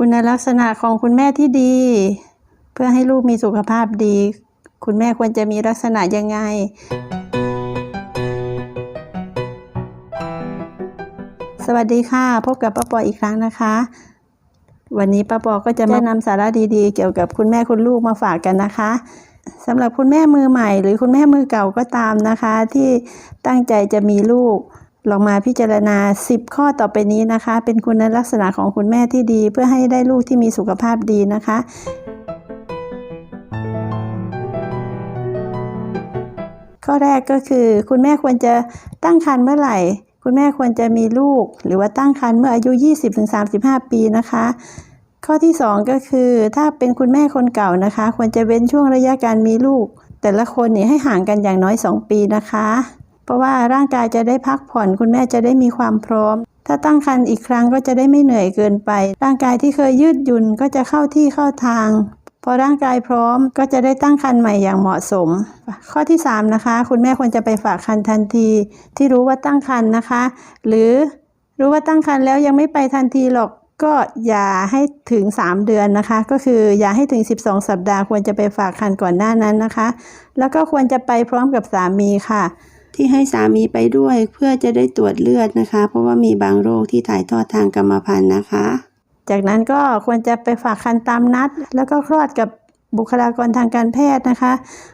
คุณลักษณะของคุณแม่ที่ดี เพื่อให้ลูกมีสุขภาพดี คุณแม่ควรจะมีลักษณะยังไง สวัสดีค่ะ พบกับป้าปออีกครั้งนะคะ วันนี้ป้าปอก็จะมานำสาระดีๆ เกี่ยวกับคุณแม่คุณลูกมาฝากกันนะคะสำหรับคุณแม่มือใหม่ หรือคุณแม่มือเก่าก็ตามนะคะ ที่ตั้งใจจะมีลูก ลองมาพิจารณา 10 ข้อต่อไปนี้นะคะ เป็นคุณลักษณะของคุณแม่ที่ดี เพื่อให้ได้ลูกที่มีสุขภาพดีนะคะ ข้อแรกก็คือ คุณแม่ควรจะตั้งครรภ์เมื่อไหร่ คุณแม่ควรจะมีลูก หรือว่าตั้งครรภ์เมื่ออายุ 20-35 ปีนะคะข้อที่ 2 ก็คือถ้าเป็นคุณแม่คนเก่านะคะ ควรจะเว้นช่วงระยะการมีลูก แต่ละคนเนี่ยให้ห่างกันอย่างน้อย 2 ปีนะคะ เพราะว่าร่างกายจะได้พักผ่อนคุณแม่จะได้มีความพร้อม ถ้าตั้งครรภ์อีกครั้งก็จะได้ไม่เหนื่อยเกินไป ร่างกายที่เคยยืดหยุ่นก็จะเข้าที่เข้าทาง พอร่างกายพร้อมก็จะได้ตั้งครรภ์ใหม่อย่างเหมาะสม ข้อที่ 3 นะคะ คุณแม่ควรจะไปฝากครรภ์ทันที ที่รู้ว่าตั้งครรภ์นะคะ หรือรู้ว่าตั้งครรภ์แล้วยังไม่ไปทันทีหรอกก็อย่าให้ถึง 3 เดือนนะคะ ก็คืออย่าให้ถึง 12 สัปดาห์ควรจะไปฝากครรภ์ก่อนหน้านั้นนะคะ แล้วก็ควรจะไปพร้อมกับสามีค่ะ ที่ให้สามีไปด้วยเพื่อจะได้ตรวจเลือดนะคะ เพราะว่ามีบางโรคที่ถ่ายทอดทางกรรมพันธุ์นะคะ จากนั้นก็ควรจะไปฝากคันตามนัด แล้วก็คลอดกับบุคลากรทางการแพทย์นะคะ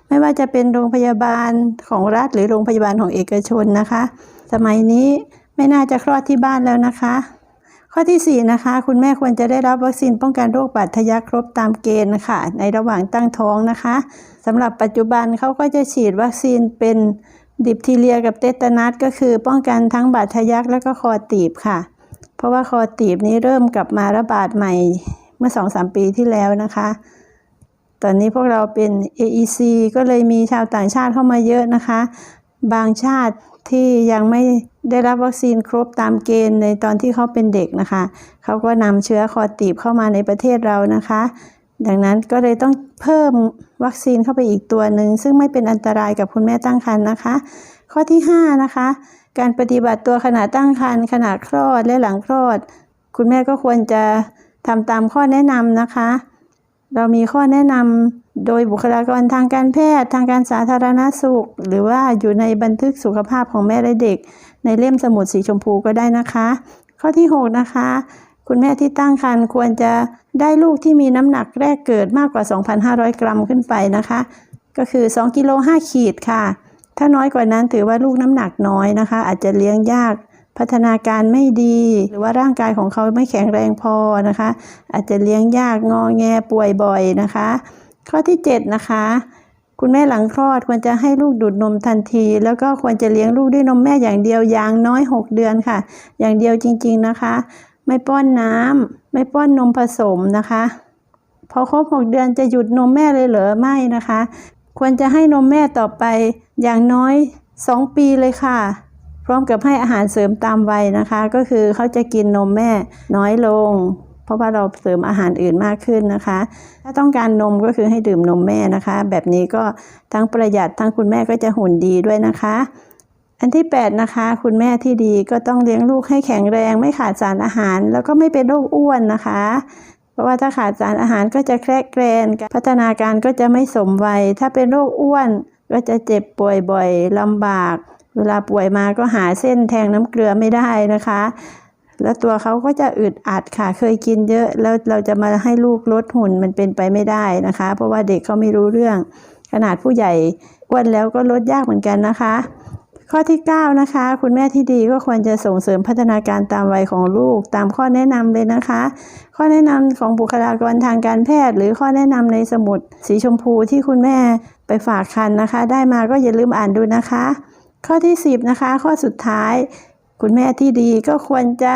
ไม่ว่าจะเป็นโรงพยาบาลของรัฐ หรือโรงพยาบาลของเอกชนนะคะ สมัยนี้ไม่น่าจะคลอดที่บ้านแล้วนะคะ ข้อที่ 4 นะคะ คุณแม่ควรจะได้รับวัคซีนป้องกันโรคบาดทะยักครบตามเกณฑ์นะคะในระหว่างตั้งท้องนะคะสำหรับปัจจุบันเขาก็จะฉีดวัคซีนเป็น ดิปทีเรียกับเตตานัสก็คือป้องกันทั้งบาดทะยักและก็คอตีบค่ะ เพราะว่าคอตีบนี้เริ่มกลับมาระบาดใหม่เมื่อ 2-3 ปีที่แล้วนะคะ ตอนนี้พวกเราเป็น AEC ก็เลยมีชาวต่างชาติเข้ามาเยอะนะคะ บางชาติที่ยังไม่ได้รับวัคซีนครบตามเกณฑ์ในตอนที่เขาเป็นเด็กนะคะ เขาก็นำเชื้อคอตีบเข้ามาในประเทศเรานะคะ ดังนั้นก็เลยต้องเพิ่ม วัคซีนเข้าไปอีกตัวหนึ่ง ซึ่งไม่เป็นอันตรายกับคุณแม่ตั้งครรภ์นะคะ ข้อที่ 5 นะคะ การปฏิบัติตัวขณะตั้งครรภ์ขณะคลอดและหลังคลอด คุณแม่ก็ควรจะทำตามข้อแนะนำนะคะ เรามีข้อแนะนำโดยบุคลากรทางการแพทย์ ทางการสาธารณสุข หรือว่าอยู่ในบันทึกสุขภาพของแม่และเด็ก ในเล่มสมุดสีชมพูก็ได้นะคะ ข้อที่ 6 นะคะ คุณแม่ที่ตั้งครรภ์ควรจะได้ลูกที่มีน้ำหนักแรกเกิดมากกว่า 2,500 กรัมขึ้นไปนะคะ ก็คือ 2กิโล5ขีดค่ะ ถ้าน้อยกว่านั้นถือว่าลูกน้ำหนักน้อยนะคะ อาจจะเลี้ยงยาก พัฒนาการไม่ดี หรือว่าร่างกายของเขาไม่แข็งแรงพอนะคะ อาจจะเลี้ยงยากงอแงป่วยบ่อยนะคะ ข้อที่ 7 นะคะคุณแม่หลังคลอดควรจะให้ลูกดูดนมทันที แล้วก็ควรจะเลี้ยงลูกด้วยนมแม่อย่างเดียวอย่างน้อย 6 เดือนค่ะ อย่างเดียวจริง ๆนะคะ ไม่ป้อนน้ำไม่ป้อนนมผสมนะคะ พอครบ6เดือนจะหยุดนมแม่เลยเหรอไม่นะคะ ควรจะให้นมแม่ต่อไปอย่างน้อย 2 ปีเลยค่ะ พร้อมกับให้อาหารเสริมตามวัยนะคะ ก็คือเขาจะกินนมแม่น้อยลง เพราะว่าเราเสริมอาหารอื่นมากขึ้นนะคะ ถ้าต้องการนมก็คือให้ดื่มนมแม่นะคะ แบบนี้ก็ทั้งประหยัดทั้งคุณแม่ก็จะหุ่นดีด้วยนะคะ อันที่ 8 นะคะ คุณแม่ที่ดีก็ต้องเลี้ยงลูกให้แข็งแรงไม่ขาดสารอาหาร แล้วก็ไม่เป็นโรคอ้วนนะคะ เพราะว่าถ้าขาดสารอาหารก็จะแคระแกรนพัฒนาการก็จะไม่สมวัย ถ้าเป็นโรคอ้วนก็จะเจ็บป่วยบ่อยลำบาก เวลาป่วยมาก็หาเส้นแทงน้ำเกลือไม่ได้นะคะ แล้วตัวเขาก็จะอึดอัดค่ะ เคยกินเยอะแล้วเราจะมาให้ลูกลดหุ่นมันเป็นไปไม่ได้นะคะ เพราะว่าเด็กเขาไม่รู้เรื่อง ขนาดผู้ใหญ่อ้วนแล้วก็ลดยากเหมือนกันนะคะ ข้อที่ 9 นะคะ คุณแม่ที่ดีก็ควรจะส่งเสริมพัฒนาการตามวัยของลูก ตามข้อแนะนำเลยนะคะ ข้อแนะนำของบุคลากรทางการแพทย์ หรือข้อแนะนำในสมุดสีชมพูที่คุณแม่ไปฝากคันนะคะ ได้มาก็อย่าลืมอ่านดูนะคะ ข้อที่ 10 นะคะ ข้อสุดท้าย คุณแม่ที่ดีก็ควรจะ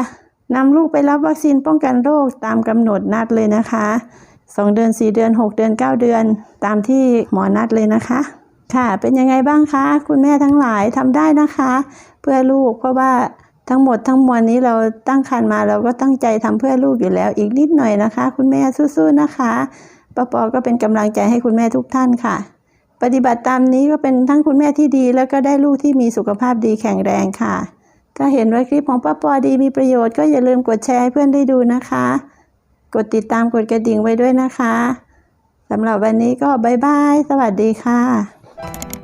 นำลูกไปรับวัคซีนป้องกันโรคตามกำหนดนัดเลยนะคะ 2 เดือน 4 เดือน 6 เดือน 9 เดือน ตามที่หมอนัดเลยนะคะ ค่ะ เป็นยังไงบ้างคะ คุณแม่ทั้งหลายทำได้นะคะ เพื่อลูกเพราะว่าทั้งหมดทั้งมวลนี้เราตั้งครรภ์มาเราก็ตั้งใจทำเพื่อลูกอยู่แล้ว อีกนิดหน่อยนะคะ คุณแม่สู้ๆนะคะป้าปอก็เป็นกำลังใจให้คุณแม่ทุกท่านค่ะ ปฏิบัติตามนี้ก็เป็นทั้งคุณแม่ที่ดี แล้วก็ได้ลูกที่มีสุขภาพดีแข็งแรงค่ะ ถ้าเห็นว่าคลิปของป้าปอดีมีประโยชน์ก็อย่าลืมกดแชร์ให้เพื่อนได้ดูนะคะ กดติดตามกดกระดิ่งไว้ด้วยนะคะสำหรับวันนี้ก็บายบาย สวัสดีค่ะ Thank you